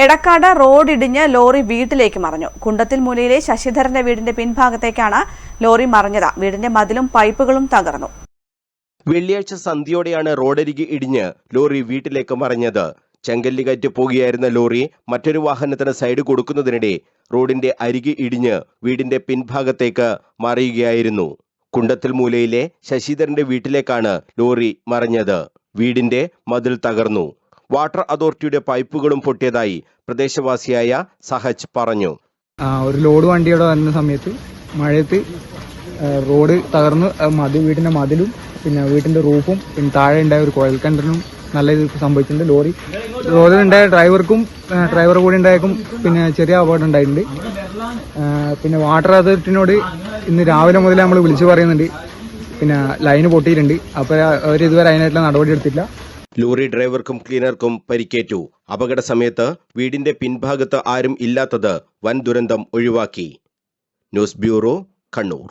Edakkad റോഡിടിഞ്ഞ് lorry വീട്ടിലേക്ക് മറിഞ്ഞു. കുണ്ടത്തിൽ മൂലയിലെ ശശിധരന്റെ വീടിന്റെ പിൻഭാഗത്തേക്കാണ് ലോറി മറിഞ്ഞത്. വീടിന്റെ മതിലും പൈപ്പുകളും തകർന്നു. വെള്ളിയാഴ്ച സന്ധ്യയോടെയാണ് റോഡരികെ ഇടിഞ്ഞ് ലോറി വീട്ടിലേക്ക് മറിഞ്ഞത്. ചെങ്കല്ലികറ്റ് പോകുകയായിരുന്ന ലോറി മറ്റൊരു വാഹനത്തിന് സൈഡ് കൊടുക്കുന്നതിനിടെ റോഡിന്റെ അരികി ഇടിഞ്ഞ് വീടിന്റെ പിൻഭാഗത്തേക്ക് മറിയുകയായിരുന്നു. കുണ്ടത്തിൽ മൂലയിലെ ശശിധരന്റെ വീട്ടിലേക്കാണ് ലോറി മറിഞ്ഞത്. വീടിന്റെ മതിൽ തകർന്നു. വാട്ടർ അതോറിറ്റിയുടെ പൈപ്പുകളും പൊട്ടിയതായി പ്രദേശവാസിയായ സഹജ് പറഞ്ഞു. ഒരു ലോഡ് വണ്ടിയോടെ വന്ന സമയത്ത് മഴയത്ത് റോഡ് തകർന്ന് മതി വീടിന്റെ മതിലും പിന്നെ വീട്ടിന്റെ റൂഫും പിന്നെ താഴെ ഉണ്ടായ ഒരു കുഴൽ കുഴൽക്കിണറിനും നല്ല രീതിയിൽ സംഭവിച്ചിട്ടുണ്ട്. ലോറി റോഡിലുണ്ടായ ഡ്രൈവർക്കും ഡ്രൈവർ കൂടി ഉണ്ടായേക്കും പിന്നെ ചെറിയ അപകടം ഉണ്ടായിട്ടുണ്ട്. പിന്നെ വാട്ടർ അതോറിറ്റിനോട് ഇന്ന് രാവിലെ മുതൽ നമ്മൾ വിളിച്ചു പറയുന്നുണ്ട്. പിന്നെ ലൈന് പൊട്ടിയിട്ടുണ്ട്. അപ്പോൾ അവർ ഇതുവരെ അതിനായിട്ടുള്ള നടപടി എടുത്തില്ല ലോറി ഡ്രൈവർക്കും ക്ലീനർക്കും പരിക്കേറ്റു. അപകട സമയത്ത് വീടിന്റെ പിൻഭാഗത്ത് ആരും ഇല്ലാത്തത് വൻ ദുരന്തം ഒഴിവാക്കി. News bureau Kannur.